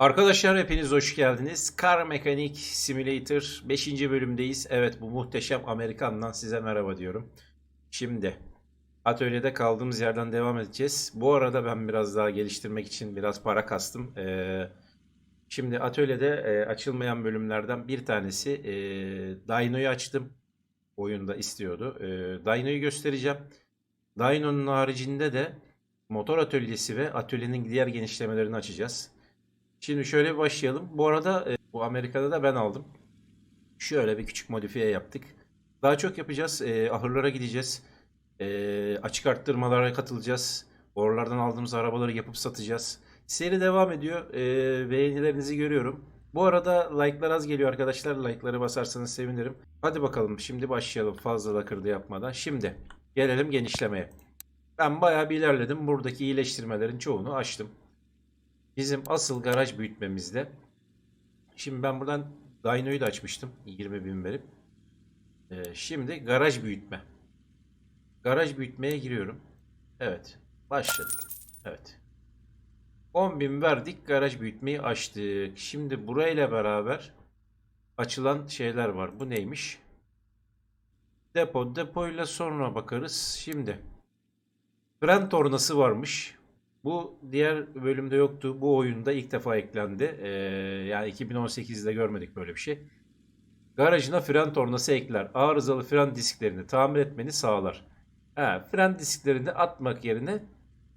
Arkadaşlar hepiniz hoş geldiniz. Car Mechanic Simulator 5. bölümdeyiz. Evet bu muhteşem Amerikan'dan size merhaba diyorum. Şimdi atölyede kaldığımız yerden devam edeceğiz. Bu arada ben biraz daha geliştirmek için biraz para kastım. Ee, şimdi atölyede e, açılmayan bölümlerden bir tanesi e, Dyno'yu açtım. Oyunda istiyordu. E, Dyno'yu göstereceğim. Dyno'nun haricinde de motor atölyesi ve atölyenin diğer genişlemelerini açacağız. Şimdi şöyle başlayalım. Bu arada e, bu Amerika'da da ben aldım. Şöyle bir küçük modifiye yaptık. Daha çok yapacağız. E, ahırlara gideceğiz. E, açık arttırmalara katılacağız. Oralardan aldığımız arabaları yapıp satacağız. Seri devam ediyor. E, beğenilerinizi görüyorum. Bu arada like'lar az geliyor arkadaşlar. Like'ları basarsanız sevinirim. Hadi bakalım şimdi başlayalım fazla da kırdı yapmadan. Şimdi gelelim genişlemeye. Ben bayağı bir ilerledim. Buradaki iyileştirmelerin çoğunu açtım. Bizim asıl garaj büyütmemizde. Şimdi ben buradan Dyno'yu da açmıştım. 20 bin verip. Ee, şimdi garaj büyütme. Garaj büyütmeye giriyorum. Evet. Başladık. Evet. 10 bin verdik. Garaj büyütmeyi açtık. Şimdi burayla beraber açılan şeyler var. Bu neymiş? Depo. Depoyla sonra bakarız. Şimdi. Fren tornası varmış. Bu diğer bölümde yoktu. Bu oyunda ilk defa eklendi. Ee, yani 2018'de görmedik böyle bir şey. Garajına fren tornası ekler. Arızalı fren disklerini tamir etmeni sağlar. Ha, fren disklerini atmak yerine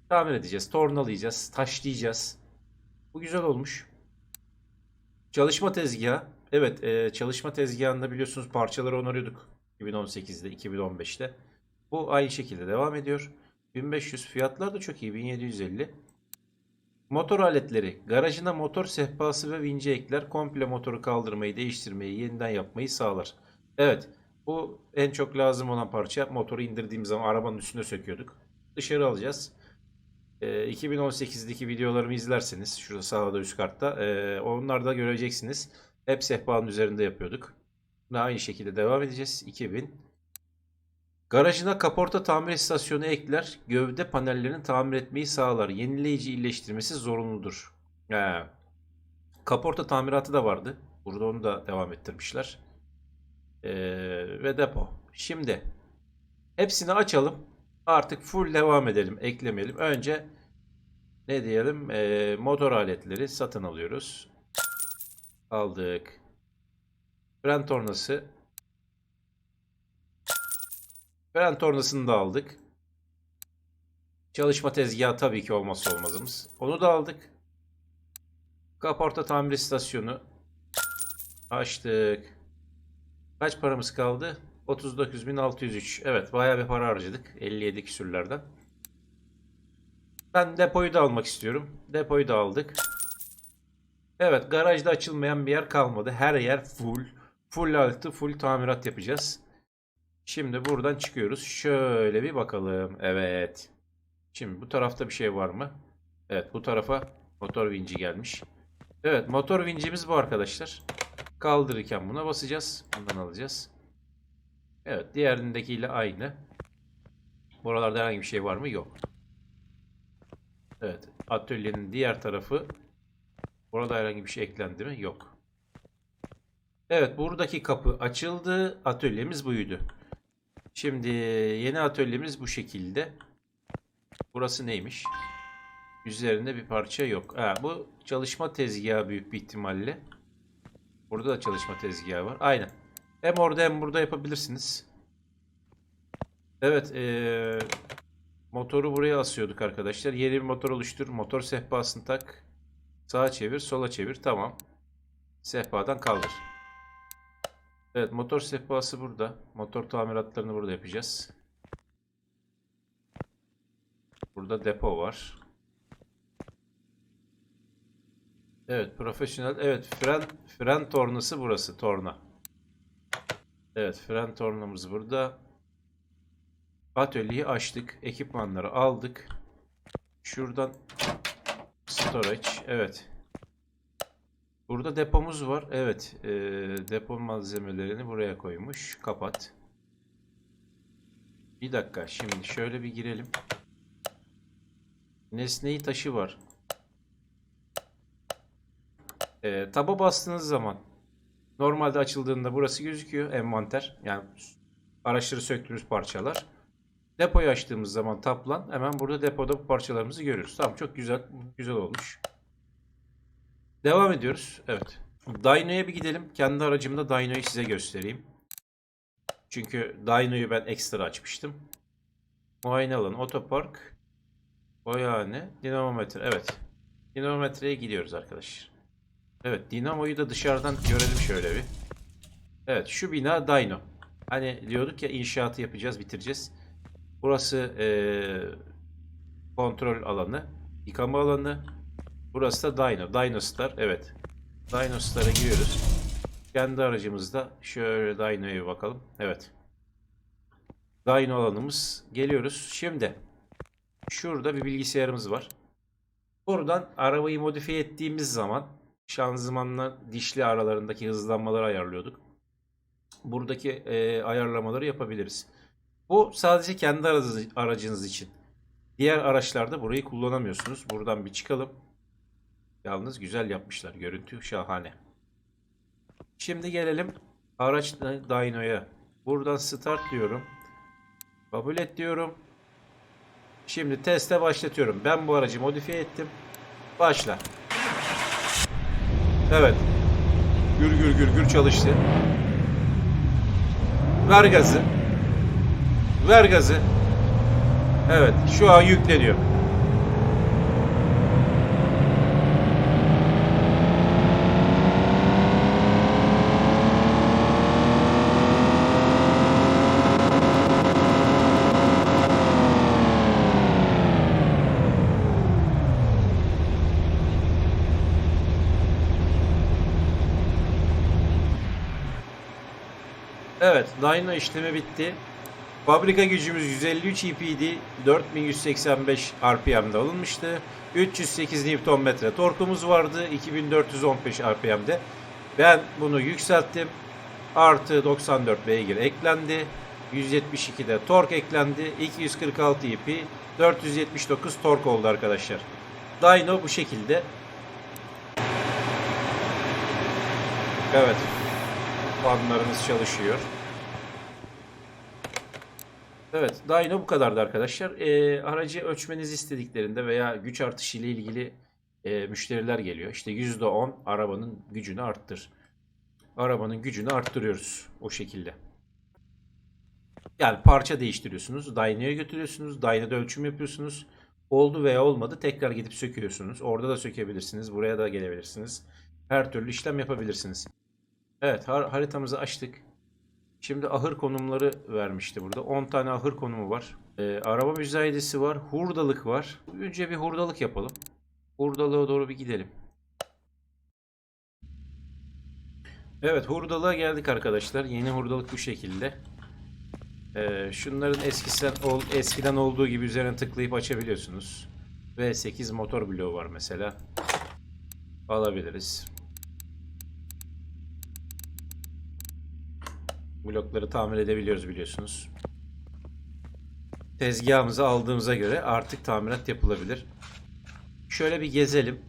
tamir edeceğiz. Tornalayacağız, taşlayacağız. Bu güzel olmuş. Çalışma tezgahı. Evet, e, çalışma tezgahında biliyorsunuz parçaları onarıyorduk. 2018'de, 2015'te. Bu aynı şekilde devam ediyor. 1500 fiyatlar da çok iyi 1750. Motor aletleri. Garajına motor sehpası ve vinci ekler. Komple motoru kaldırmayı, değiştirmeyi, yeniden yapmayı sağlar. Evet. Bu en çok lazım olan parça. Motoru indirdiğimiz zaman arabanın üstüne söküyorduk. Dışarı alacağız. Ee, 2018'deki videolarımı izlerseniz şurada sağda üst kartta ee, onlarda göreceksiniz. Hep sehpanın üzerinde yapıyorduk. Ve aynı şekilde devam edeceğiz. 2000 Garajına kaporta tamir istasyonu ekler, gövde panellerini tamir etmeyi sağlar. Yenileyici iyileştirmesi zorunludur. He. Kaporta tamiratı da vardı. Burada onu da devam ettirmişler. Ee, ve depo. Şimdi hepsini açalım. Artık full devam edelim. Eklemeyelim. Önce ne diyelim? Ee, motor aletleri satın alıyoruz. Aldık. Fren tornası Fren tornasını da aldık. Çalışma tezgahı tabii ki olmazsa olmazımız. Onu da aldık. Kaporta tamir istasyonu açtık. Kaç paramız kaldı? 39.603. Evet bayağı bir para harcadık. 57 küsürlerden. Ben depoyu da almak istiyorum. Depoyu da aldık. Evet garajda açılmayan bir yer kalmadı. Her yer full. Full altı full tamirat yapacağız. Şimdi buradan çıkıyoruz. Şöyle bir bakalım. Evet. Şimdi bu tarafta bir şey var mı? Evet bu tarafa motor vinci gelmiş. Evet motor vincimiz bu arkadaşlar. Kaldırırken buna basacağız. Bundan alacağız. Evet diğerindekiyle aynı. Buralarda herhangi bir şey var mı? Yok. Evet atölyenin diğer tarafı. Burada herhangi bir şey eklendi mi? Yok. Evet buradaki kapı açıldı. Atölyemiz buydu. Şimdi yeni atölyemiz bu şekilde. Burası neymiş? Üzerinde bir parça yok. Ha, bu çalışma tezgahı büyük bir ihtimalle. Burada da çalışma tezgahı var. Aynen. Hem orada hem burada yapabilirsiniz. Evet. Ee, motoru buraya asıyorduk arkadaşlar. Yeni bir motor oluştur. Motor sehpasını tak. Sağa çevir. Sola çevir. Tamam. Sehpadan kaldır. Evet motor sehpası burada. Motor tamiratlarını burada yapacağız. Burada depo var. Evet profesyonel. Evet fren fren tornası burası torna. Evet fren tornamız burada. Atölyeyi açtık. Ekipmanları aldık. Şuradan storage. Evet. Burada depomuz var. Evet. E, depo malzemelerini buraya koymuş. Kapat. Bir dakika. Şimdi şöyle bir girelim. Nesneyi taşı var. E, taba bastığınız zaman normalde açıldığında burası gözüküyor envanter. Yani araçları söktüğünüz parçalar. Depoyu açtığımız zaman taplan hemen burada depoda bu parçalarımızı görüyoruz. Tamam çok güzel güzel olmuş. Devam ediyoruz. Evet. Dyno'ya bir gidelim. Kendi aracımda Dyno'yu size göstereyim. Çünkü Dyno'yu ben ekstra açmıştım. Muayene alanı, otopark, boyahane, dinamometre. Evet. Dinamometreye gidiyoruz arkadaşlar. Evet, dinamoyu da dışarıdan görelim şöyle bir. Evet, şu bina Dyno. Hani diyorduk ya inşaatı yapacağız, bitireceğiz. Burası eee, kontrol alanı, yıkama alanı. Burası da Dyno, Dyno Star. Evet. Dyno Star'a giriyoruz. Kendi aracımızda şöyle Dyno'ya bir bakalım. Evet. Dyno alanımız. Geliyoruz. Şimdi şurada bir bilgisayarımız var. Buradan arabayı modifiye ettiğimiz zaman şanzımanla dişli aralarındaki hızlanmaları ayarlıyorduk. Buradaki e, ayarlamaları yapabiliriz. Bu sadece kendi aracınız için. Diğer araçlarda burayı kullanamıyorsunuz. Buradan bir çıkalım. Yalnız güzel yapmışlar. Görüntü şahane. Şimdi gelelim araç dyno'ya. Buradan start diyorum. Kabul et diyorum. Şimdi teste başlatıyorum. Ben bu aracı modifiye ettim. Başla. Evet. Gür gür gür gür çalıştı. Ver gazı. Ver gazı. Evet. Şu an yükleniyor. Dyno işlemi bitti. Fabrika gücümüz 153 EPD, 4185 RPM'de alınmıştı. 308 Nm torkumuz vardı 2415 RPM'de. Ben bunu yükselttim. Artı 94 beygir eklendi. 172'de tork eklendi. 246 EP, 479 tork oldu arkadaşlar. Dyno bu şekilde. Evet. Fanlarımız çalışıyor. Evet, Dyno bu kadardı arkadaşlar. Ee, aracı ölçmenizi istediklerinde veya güç artışı ile ilgili e, müşteriler geliyor. İşte %10 arabanın gücünü arttır. Arabanın gücünü arttırıyoruz o şekilde. Yani parça değiştiriyorsunuz. Dyno'ya götürüyorsunuz. Dyno'da ölçüm yapıyorsunuz. Oldu veya olmadı tekrar gidip söküyorsunuz. Orada da sökebilirsiniz. Buraya da gelebilirsiniz. Her türlü işlem yapabilirsiniz. Evet har- haritamızı açtık. Şimdi ahır konumları vermişti burada. 10 tane ahır konumu var. Ee, araba müzayedesi var. Hurdalık var. Önce bir hurdalık yapalım. Hurdalığa doğru bir gidelim. Evet hurdalığa geldik arkadaşlar. Yeni hurdalık bu şekilde. Ee, şunların eskiden, ol, eskiden olduğu gibi üzerine tıklayıp açabiliyorsunuz. V8 motor bloğu var mesela. Alabiliriz. Blokları tamir edebiliyoruz biliyorsunuz. Tezgahımızı aldığımıza göre artık tamirat yapılabilir. Şöyle bir gezelim.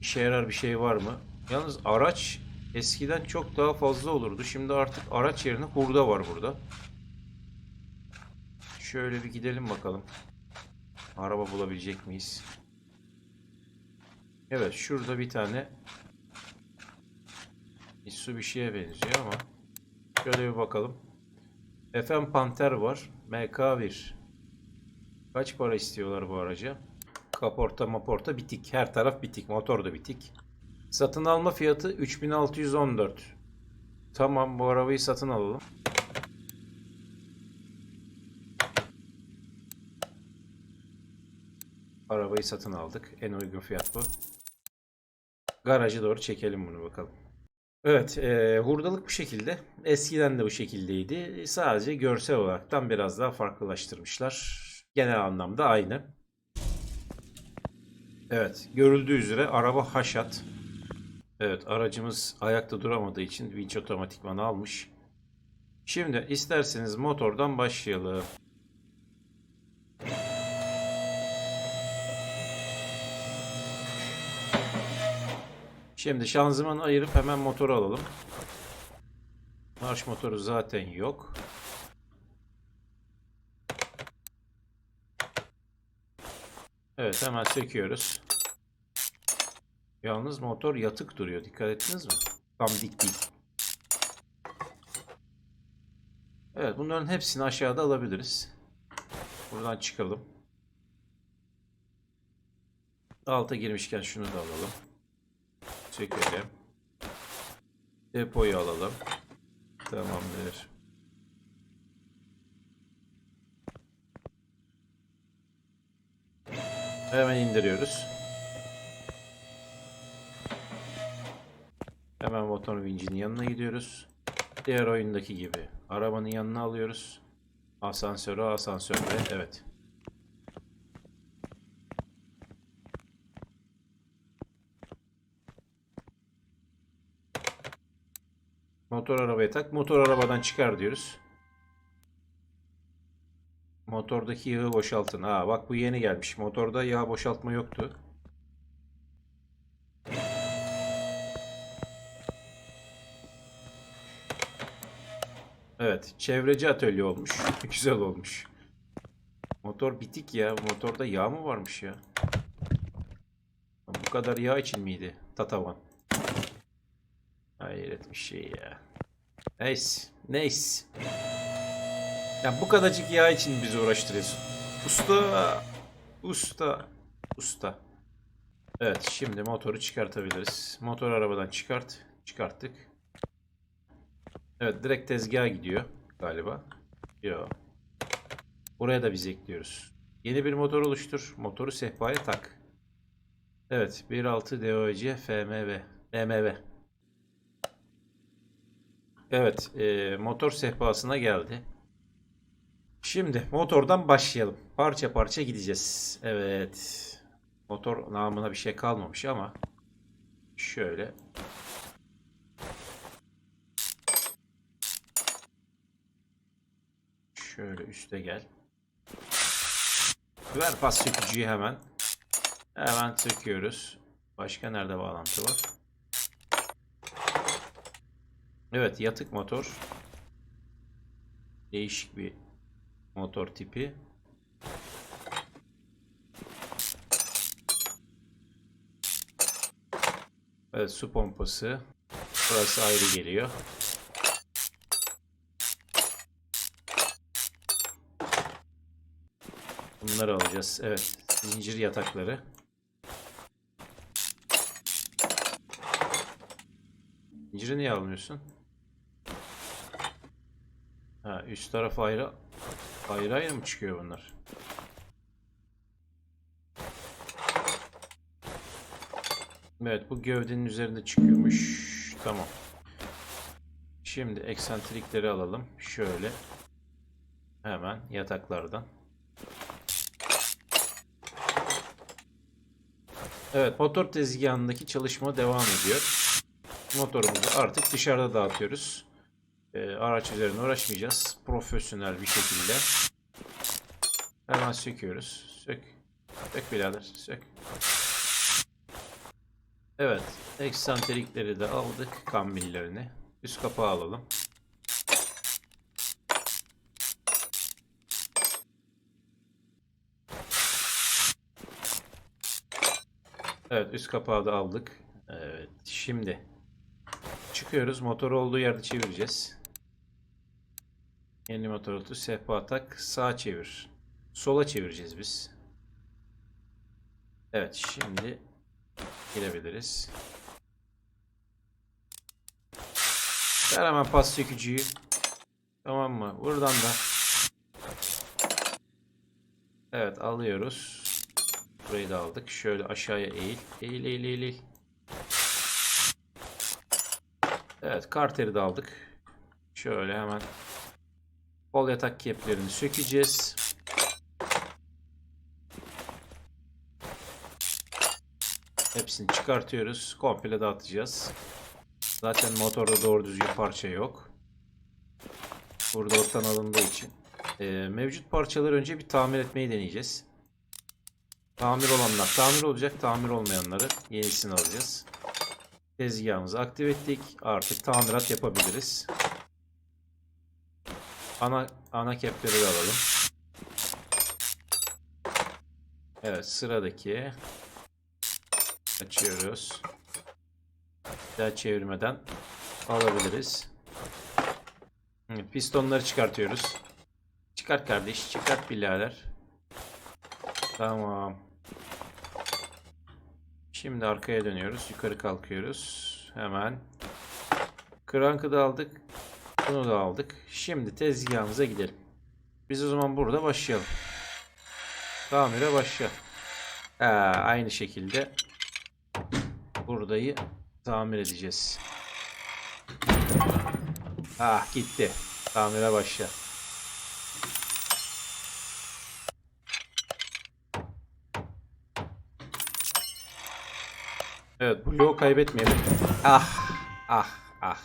İşe yarar bir şey var mı? Yalnız araç eskiden çok daha fazla olurdu. Şimdi artık araç yerine hurda var burada. Şöyle bir gidelim bakalım. Araba bulabilecek miyiz? Evet şurada bir tane Mitsubishi'ye benziyor ama Şöyle bir bakalım. FM Panther var. MK1. Kaç para istiyorlar bu araca? Kaporta maporta bitik. Her taraf bitik. Motor da bitik. Satın alma fiyatı 3614. Tamam bu arabayı satın alalım. Arabayı satın aldık. En uygun fiyat bu. Garaja doğru çekelim bunu bakalım. Evet, e, hurdalık bu şekilde. Eskiden de bu şekildeydi. Sadece görsel olaraktan biraz daha farklılaştırmışlar. Genel anlamda aynı. Evet, görüldüğü üzere araba haşat. Evet, aracımız ayakta duramadığı için vinç otomatikmanı almış. Şimdi isterseniz motordan başlayalım. Şimdi şanzımanı ayırıp hemen motoru alalım. Marş motoru zaten yok. Evet hemen söküyoruz. Yalnız motor yatık duruyor. Dikkat ettiniz mi? Tam dik değil. Evet bunların hepsini aşağıda alabiliriz. Buradan çıkalım. Alta girmişken şunu da alalım. Sökelim. Depoyu alalım. Tamamdır. Hemen indiriyoruz. Hemen motor vincinin yanına gidiyoruz. Diğer oyundaki gibi arabanın yanına alıyoruz. Asansöre asansörde evet. Motor arabaya tak. Motor arabadan çıkar diyoruz. Motordaki yağı boşaltın. Aa bak bu yeni gelmiş. Motorda yağ boşaltma yoktu. Evet, çevreci atölye olmuş. Güzel olmuş. Motor bitik ya. Motorda yağ mı varmış ya? Bu kadar yağ için miydi? Tatavan. Hayret bir şey ya. Neyse. Neyse. Ya bu kadarcık yağ için bizi uğraştırıyorsun. Usta. Usta. Usta. Evet şimdi motoru çıkartabiliriz. Motor arabadan çıkart. Çıkarttık. Evet direkt tezgaha gidiyor galiba. Yok. Buraya da biz ekliyoruz. Yeni bir motor oluştur. Motoru sehpaya tak. Evet 1.6 DOC FMV. MV. Evet e, motor sehpasına geldi. Şimdi motordan başlayalım. Parça parça gideceğiz. Evet. Motor namına bir şey kalmamış ama şöyle Şöyle üste gel. Ver pas sökücüyü hemen. Hemen söküyoruz. Başka nerede bağlantı var? Evet yatık motor. Değişik bir motor tipi. Evet su pompası. Burası ayrı geliyor. Bunları alacağız. Evet. Zincir yatakları. Zinciri niye almıyorsun? Ha, üst taraf ayrı ayrı ayrı mı çıkıyor bunlar? Evet bu gövdenin üzerinde çıkıyormuş. Tamam. Şimdi eksentrikleri alalım. Şöyle. Hemen yataklardan. Evet motor tezgahındaki çalışma devam ediyor. Motorumuzu artık dışarıda dağıtıyoruz. Ee, araç üzerine uğraşmayacağız. Profesyonel bir şekilde. Hemen söküyoruz. Sök. Sök birader. Sök. Evet. Eksantrikleri de aldık. Kambillerini. Üst kapağı alalım. Evet üst kapağı da aldık. Evet şimdi çıkıyoruz. Motor olduğu yerde çevireceğiz. Yeni motor otu sehpa tak sağa çevir. Sola çevireceğiz biz. Evet şimdi girebiliriz. Ver hemen pas sökücüyü. Tamam mı? Buradan da. Evet alıyoruz. Burayı da aldık. Şöyle aşağıya eğil. Eğil eğil eğil. eğil. Evet karteri de aldık. Şöyle hemen kol yatak keplerini sökeceğiz. Hepsini çıkartıyoruz. Komple dağıtacağız. Zaten motorda doğru düzgün parça yok. Burada ortadan alındığı için. Ee, mevcut parçaları önce bir tamir etmeyi deneyeceğiz. Tamir olanlar tamir olacak. Tamir olmayanları yenisini alacağız. Tezgahımızı aktif ettik. Artık tamirat yapabiliriz. Ana ana de alalım. Evet sıradaki açıyoruz. Daha çevirmeden alabiliriz. Pistonları çıkartıyoruz. Çıkart kardeş, çıkart birader. Tamam. Şimdi arkaya dönüyoruz. Yukarı kalkıyoruz. Hemen. Krankı da aldık. Bunu da aldık. Şimdi tezgahımıza gidelim. Biz o zaman burada başlayalım. Tamire başla. Ha, aynı şekilde buradayı tamir edeceğiz. Ah gitti. Tamire başla. Evet, bloğu kaybetmeyelim. Ah, ah, ah.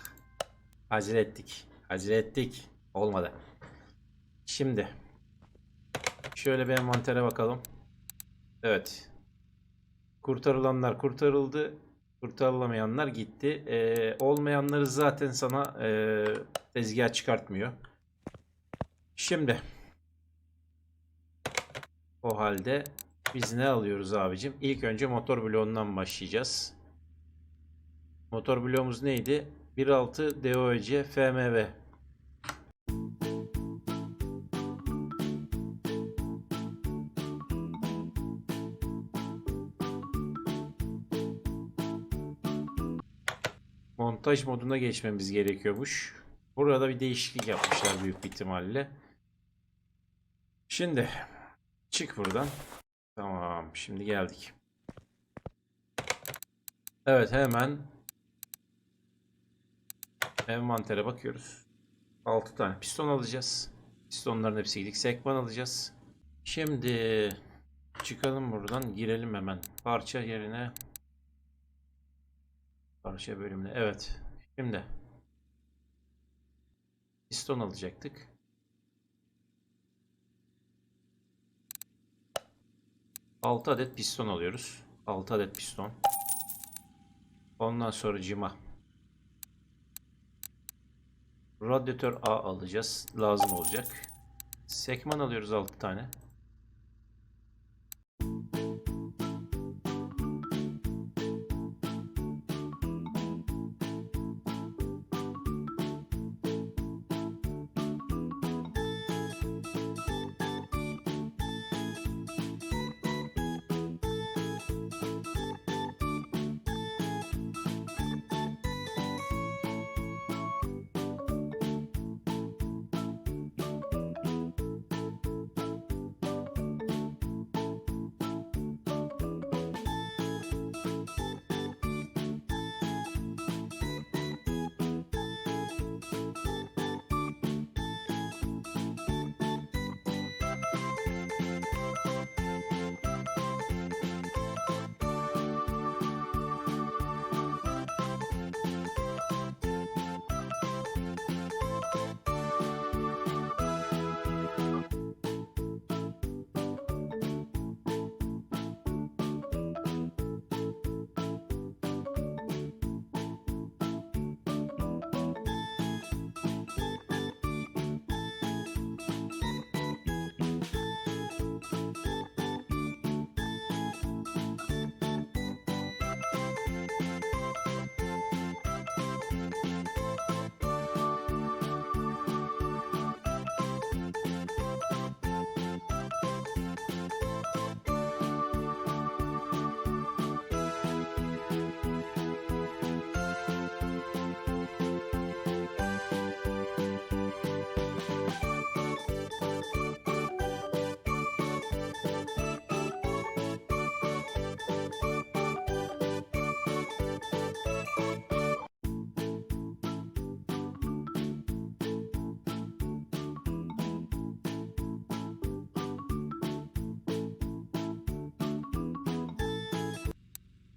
Acele ettik. Acele ettik. Olmadı. Şimdi. Şöyle bir envantere bakalım. Evet. Kurtarılanlar kurtarıldı. Kurtarılamayanlar gitti. Ee, olmayanları zaten sana ee, tezgah çıkartmıyor. Şimdi. O halde biz ne alıyoruz abicim? İlk önce motor bloğundan başlayacağız. Motor bloğumuz neydi? 1.6 DOC FMV. Montaj moduna geçmemiz gerekiyormuş. Burada bir değişiklik yapmışlar büyük ihtimalle. Şimdi çık buradan. Tamam, şimdi geldik. Evet, hemen envantere bakıyoruz. 6 tane piston alacağız. Pistonların hepsi gidik. Sekman alacağız. Şimdi çıkalım buradan, girelim hemen parça yerine. Parça bölümüne. Evet. Şimdi piston alacaktık. Altı adet piston alıyoruz. 6 adet piston. Ondan sonra cima. Radyatör A alacağız. Lazım olacak. Sekman alıyoruz 6 tane.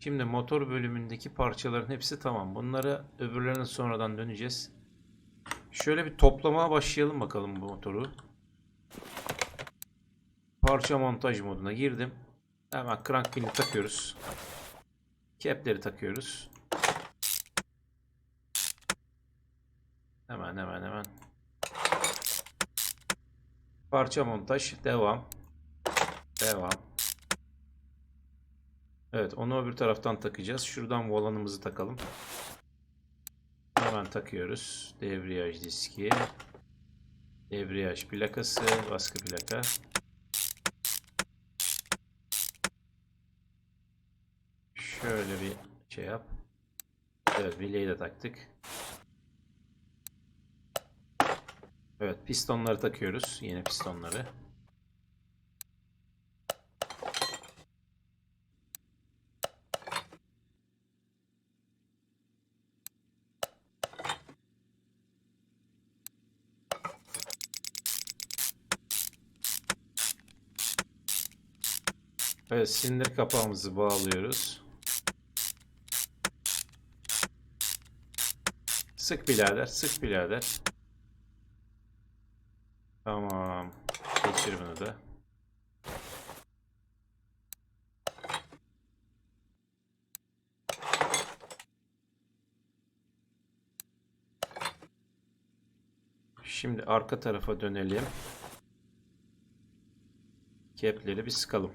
Şimdi motor bölümündeki parçaların hepsi tamam. Bunları öbürlerine sonradan döneceğiz. Şöyle bir toplamaya başlayalım bakalım bu motoru. Parça montaj moduna girdim. Hemen crank pin'i takıyoruz. Kepleri takıyoruz. Hemen hemen hemen. Parça montaj devam. Devam. Evet onu öbür taraftan takacağız. Şuradan volanımızı takalım. Hemen takıyoruz. Debriyaj diski. Debriyaj plakası. Baskı plaka. Şöyle bir şey yap. Evet bileği de taktık. Evet pistonları takıyoruz. Yeni pistonları. Evet silindir kapağımızı bağlıyoruz. Sık birader, sık birader. Tamam. Geçir bunu da. Şimdi arka tarafa dönelim. Kepleri bir sıkalım.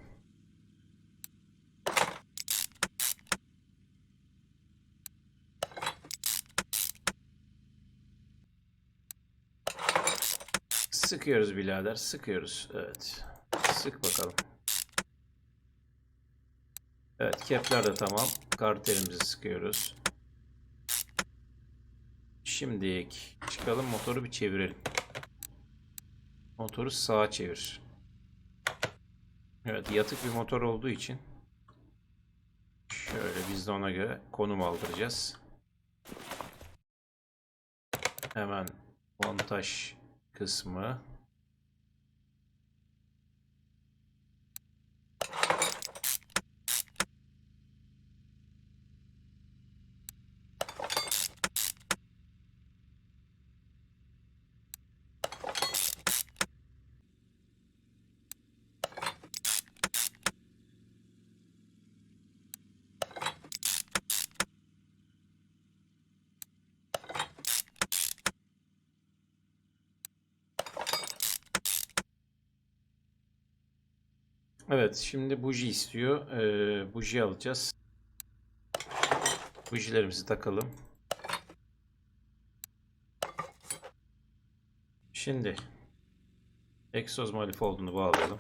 Sıkıyoruz birader, sıkıyoruz. Evet. Sık bakalım. Evet, kepler de tamam. Karterimizi sıkıyoruz. Şimdi çıkalım motoru bir çevirelim. Motoru sağa çevir. Evet, yatık bir motor olduğu için şöyle biz de ona göre konum aldıracağız. Hemen montaj kısmı. Evet, şimdi buji istiyor. Ee, buji alacağız. Bujilerimizi takalım. Şimdi egzoz manifoldunu bağlayalım.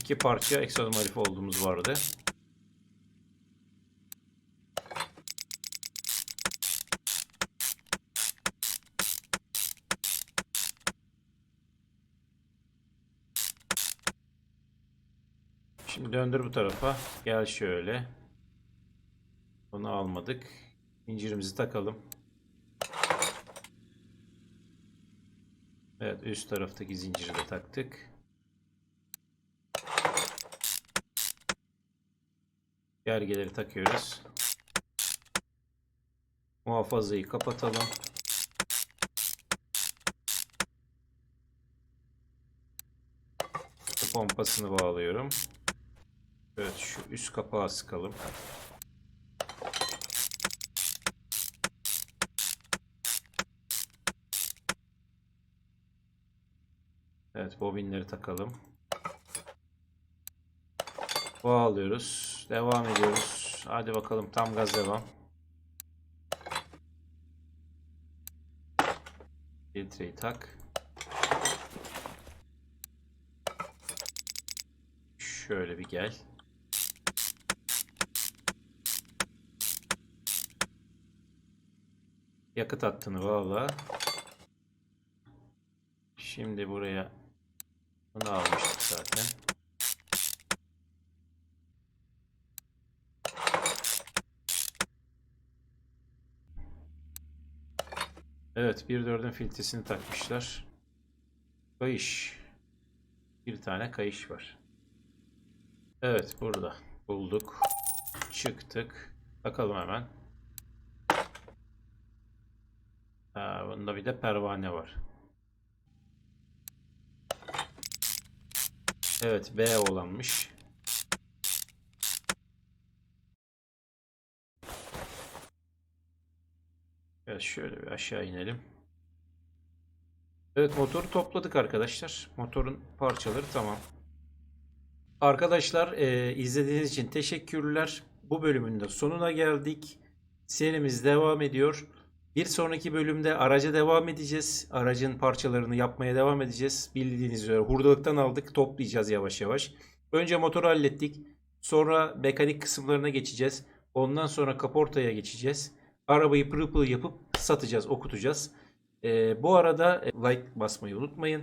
İki parça egzoz manifoldumuz vardı. Şimdi döndür bu tarafa. Gel şöyle. Bunu almadık. İncirimizi takalım. Evet üst taraftaki zinciri de taktık. Gergeleri takıyoruz. Muhafazayı kapatalım. Pompasını bağlıyorum. Evet şu üst kapağı sıkalım. Evet bobinleri takalım. Bağlıyoruz. Devam ediyoruz. Hadi bakalım tam gaz devam. Filtreyi tak. Şöyle bir gel. Yakıt hattını bağla. Şimdi buraya bunu almıştık zaten. Evet, 1.4'ün filtresini takmışlar. Kayış. Bir tane kayış var. Evet, burada. Bulduk. Çıktık. Bakalım hemen. Ha, bunda bir de pervane var. Evet B olanmış. Evet şöyle bir aşağı inelim. Evet motoru topladık arkadaşlar. Motorun parçaları tamam. Arkadaşlar e, izlediğiniz için teşekkürler. Bu bölümün de sonuna geldik. Serimiz devam ediyor. Bir sonraki bölümde araca devam edeceğiz. Aracın parçalarını yapmaya devam edeceğiz. Bildiğiniz üzere hurdalıktan aldık. Toplayacağız yavaş yavaş. Önce motoru hallettik. Sonra mekanik kısımlarına geçeceğiz. Ondan sonra kaportaya geçeceğiz. Arabayı pırıl pırıl yapıp satacağız, okutacağız. Ee, bu arada e, like basmayı unutmayın.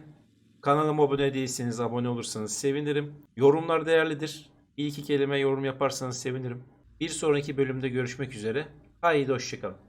Kanalıma abone değilseniz abone olursanız sevinirim. Yorumlar değerlidir. Bir iki kelime yorum yaparsanız sevinirim. Bir sonraki bölümde görüşmek üzere. Haydi hoşçakalın.